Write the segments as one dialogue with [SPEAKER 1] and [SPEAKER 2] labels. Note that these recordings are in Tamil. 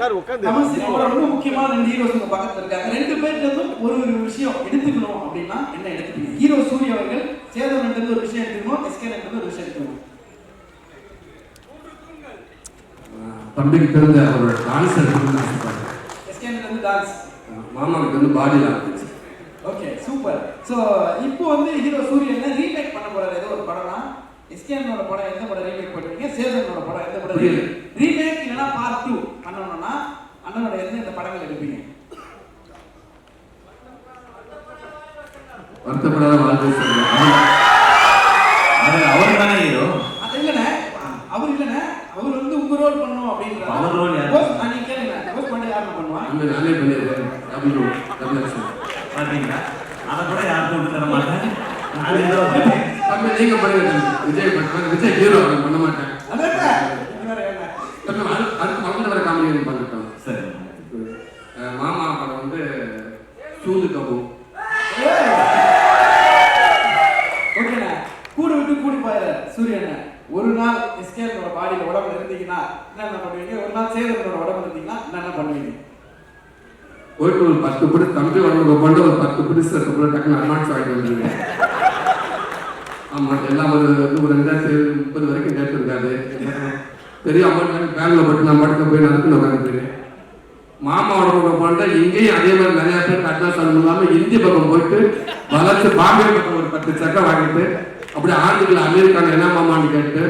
[SPEAKER 1] உட்காரு, உட்காந்து.
[SPEAKER 2] ரொம்ப முக்கியமான ரெண்டு ஹீரோஸ் உங்க பக்கத்துல இருக்காங்க ரெண்டு பேர்ல இருந்தும் ஒரு ஒரு விஷயம் எடுத்துக்கணும் அப்படின்னா என்ன எடுத்துப்பீங்க ஹீரோ சூர்யா அவர்கள் இருந்து ஒரு விஷயம் எடுத்துக்கணும் எஸ்கே இருந்து ஒரு விஷயம் எடுத்துக்கணும்.
[SPEAKER 3] தம்பிக்கு தெரிஞ்ச அவரோட டான்ஸ் எடுக்கணும்னு ஆசைப்படுறேன்.
[SPEAKER 2] எஸ்கே இருந்து டான்ஸ்
[SPEAKER 3] மாமாவுக்கு வந்து body language
[SPEAKER 2] okay super so இப்போ வந்து ஹீரோ சூரியன் ரீமேக் பண்ண போறாரு? ஏதோ ஒரு படம்னா எஸ்கேனோட படம் எந்த படம் ரீமேக் பண்ணுவீங்க சேதனோட படம் எந்த படம். ரீமேக் இல்லைன்னா பார்ட் டூ பண்ணணும்னா அண்ணனோட எந்த எந்த படங்கள் எடுப்பீங்க?
[SPEAKER 3] வருத்தப்படாத வாழ்க்கை
[SPEAKER 4] அவர் தானே ஹீரோ
[SPEAKER 2] அது இல்லைண்ணே. அவர் இல்லைண்ணே. அவர் வந்து உங்க ரோல் பண்ணணும் அப்படின்றாரு.
[SPEAKER 4] அவர்
[SPEAKER 2] ஆ, நீங்க கேளுங்க. போஸ்ட் பண்ணி யாரும் பண்ணுவா?
[SPEAKER 3] அந்த நானே பண்ணிடுறேன். டபுள் டபுள் ஆக்ஷன்
[SPEAKER 4] பாத்தீங்களா? அதை கூட யாருக்கும் விட்டு தர மாட்டேன்
[SPEAKER 3] நீங்க பண்ணுங்க. விஜய் ஹீரோ பண்ண
[SPEAKER 2] என்ன?
[SPEAKER 3] அடுத்து வர காமெடி பண்ணிட்டோம்
[SPEAKER 4] சரி.
[SPEAKER 3] மாமா படம் வந்து சூது கபு.
[SPEAKER 2] ஓகேண்ணே. கூடு விட்டு கூடி பாரு சூரியண்ணே ஒரு நாள் எஸ்கேனோட பாடியில உடம்புல இருந்தீங்கன்னா என்னென்ன பண்ணுவீங்க? ஒரு நாள் சேதனோட உடம்புல இருந்தீங்கன்னா என்னென்ன பண்ணுவீங்க?
[SPEAKER 3] போயிட்டு ஒரு பத்து பிடி தம்பி வரவங்க கொண்டு ஒரு பத்து பிடிச்சு அதுக்கப்புறம் டக்குனு அட்வான்ஸ் வாங்கிட்டு வந்துருவேன். ஆமாம் எல்லாம் ஒரு வந்து ஒரு ரெண்டாயிரத்தி முப்பது வரைக்கும் டேட் இருக்காது. பெரிய அமௌண்ட் பேங்கில் போட்டு நான் மட்டும் போய் நடந்து உட்காந்துருக்கேன் மாமாவோட கூட போனா இங்கேயும் அதே மாதிரி நிறையா பேர் அட்வான்ஸ் ஆகணும் இல்லாம இந்தி பக்கம் போயிட்டு வளர்த்து பாம்பே பக்கம் ஒரு பத்து சக்கை வாங்கிட்டு அப்படி ஆண்டுகள் அமெரிக்கான என்ன மாமான்னு கேட்டு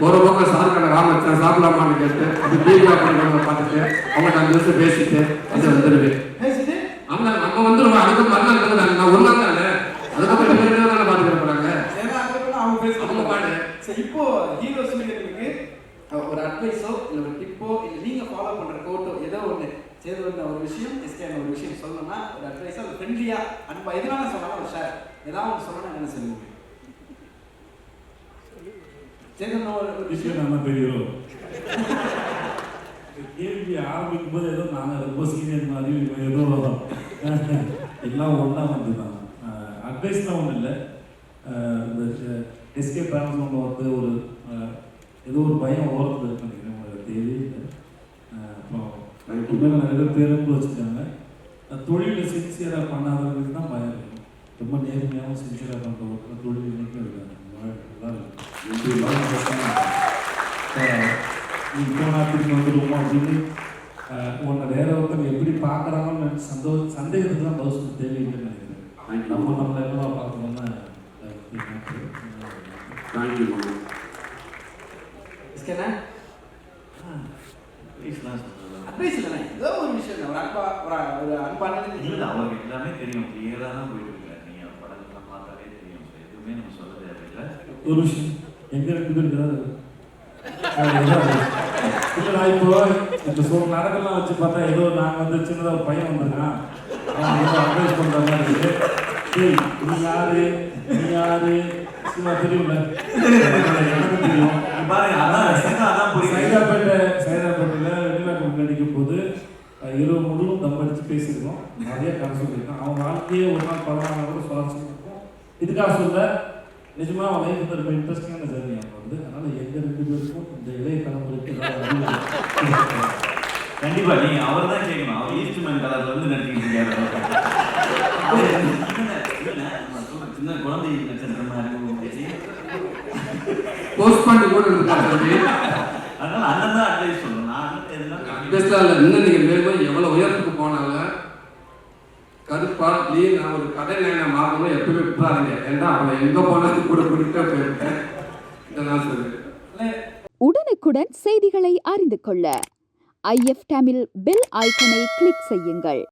[SPEAKER 3] ஒரு பக்கம் சாருக்கான ராமச்சன் சாப்பிடலாமான்னு கேட்டு அப்படி தீபா பண்ணுறவங்க பார்த்துட்டு அவங்கள்ட்ட அஞ்சு வருஷம் பேசிட்டு அது வந்துடுவேன்
[SPEAKER 2] பேசிட்டு
[SPEAKER 3] ஆமா நம்ம வந்துருவோம் அதுக்கு மறுநாள் வந்து நான் நான் ஒரு நாள் தானே அதுக்கப்புறம் இவங்க ரெண்டு தானே பார்த்துக்க போறாங்க
[SPEAKER 2] ஏன்னா அதுக்கப்புறம் அவங்க
[SPEAKER 3] அவங்க
[SPEAKER 2] பேசுவாங்க
[SPEAKER 3] பாடு.
[SPEAKER 2] சரி இப்போ ஹீரோ சூரியனுக்கு அஹ், ஒரு அட்வைஸோ இல்லை ஒரு டிப்போ இல்லை நீங்க ஃபாலோ பண்ற கோட்டோ ஏதோ ஒன்று சேதுவன் ஒரு விஷயம் எஸ்கே ஒரு விஷயம் சொல்லணும்னா ஒரு அட்வைஸோ ஒரு ஃப்ரெண்ட்லியா அன்பா எதுனால சொல்லலாம் ஒரு ஷேர் ஏதாவது ஒன்று சொல்லணும் என்ன சொல்லுவீங்க சேதன் ஒரு ஒரு விஷயம்?
[SPEAKER 5] விஷயம் நம்ம பெரியோ கேள்வி ஆரம்பிக்கும் போது ஏதோ நாங்கள் ரொம்ப சீனியர் மாதிரி இவன் ஏதோ எல்லாம் ஒன்றா வந்து தான் அட்வைஸ்லாம் ஒன்றும் இல்லை. இந்த எஸ்கே பேரண்ட்ஸ் ஒன்று வந்து ஒரு ஏதோ ஒரு பயம் ஓரத்தில் இருக்கு. உண்மையில நிறைய பேர் வச்சுருக்காங்க தொழிலில் சின்சியராக பண்ணாதவங்களுக்கு தான் பயம் ரொம்ப நேர்மையாகவும் சின்சியராக பண்ணுறவங்க தொழில் இன்னைக்கும் இருக்காங்க நல்லா இருக்கு. எல்லாம் போனா திரும்பி வந்துடுவோம் அப்படின்னு உன்னை வேற ஒருத்தவங்க எப்படி பார்க்குறாங்கன்னு சந்தோ சந்தேகத்துக்கு தான் பதில் சொல்ல தேவையில்லைன்னு நினைக்கிறேன். நம்ம நம்மளை என்னவா பார்க்கணும்னா
[SPEAKER 3] தேங்க்யூ
[SPEAKER 2] அட்வைஸ் இல்லைண்ணே ஏதோ ஒரு விஷயம் ஒரு அன்பா ஒரு ஒரு அன்பான
[SPEAKER 4] இல்லை அவருக்கு எல்லாமே தெரியும். கிளியராக தான் போயிட்டு இருக்காரு நீங்கள் படங்கள்லாம் பார்த்தாலே தெரியும். எதுவுமே நம்ம சொல்ல தேவையில்லை.
[SPEAKER 5] ஒரு விஷயம். எங்க ரெண்டு பேர் இருக்கிறாரு இல்லை நான் இப்போ இந்த சொல் நடக்கலாம் வச்சு பார்த்தா ஏதோ நாங்கள் வந்து சின்னதாக ஒரு பையன் வந்திருக்கான். அட்வைஸ் பண்ணுற மாதிரி இருக்கு. நீ யாரு? நீ யாரு? தெரியும்ல? எனக்கு தெரியும்.
[SPEAKER 4] பாருங்க அதான் எனக்கு அதான் புரியுது.
[SPEAKER 5] சைதாப்பேட்டை சைதாப்பேட்டையில் வெளிநாட்டு நடிக்கும் போது இரவு முழுவதும் தம் அடிச்சு பேசியிருக்கோம். நிறைய கதை சொல்லியிருக்கோம். அவன் வாழ்க்கையே ஒரு நாள் பரவாயில்ல கூட சுவாரஸ்யம் இருக்கும். இதுக்காக சொல்ல நிஜமா அவன் லைஃப் ரொம்ப இன்ட்ரெஸ்டிங்கான ஜர்னி வந்து அதனால எங்க ரெண்டு பேருக்கும் இந்த இளைய தலைமுறைக்கு
[SPEAKER 4] கண்டிப்பா நீங்க அவர் தான் கேட்கணும். அவர் ஈஸ்ட்மேன் கலர்ல வந்து நடிச்சுக்கிட்டு இருக்காரு அவர் இல்லைண்ணே, இல்லைண்ணே, நம்ம சொல்ற சின்ன குழந்தை நட்சத்திர மாதிரி இருக்கும் பேசி
[SPEAKER 3] இருக்கு தம்பி
[SPEAKER 4] அதனால அண்ணன் தான் அட்வைஸ் சொல்லணும். நான்
[SPEAKER 3] இன்னும் மேலும் உயரத்துக்கு போனாலும் ஒரு கதை லைனை மாறணும் எப்பவுமே விட்டுறாதீங்க. ஏன்னா அவனை எங்க போனாலும் கூட கூட்டிட்டு போயிருக்கேன் நான்
[SPEAKER 6] உடனுக்குடன் செய்திகளை அறிந்து கொள்ள ஐஎஃப் தமிழ் பெல் ஐக்கனை கிளிக் செய்யுங்கள்.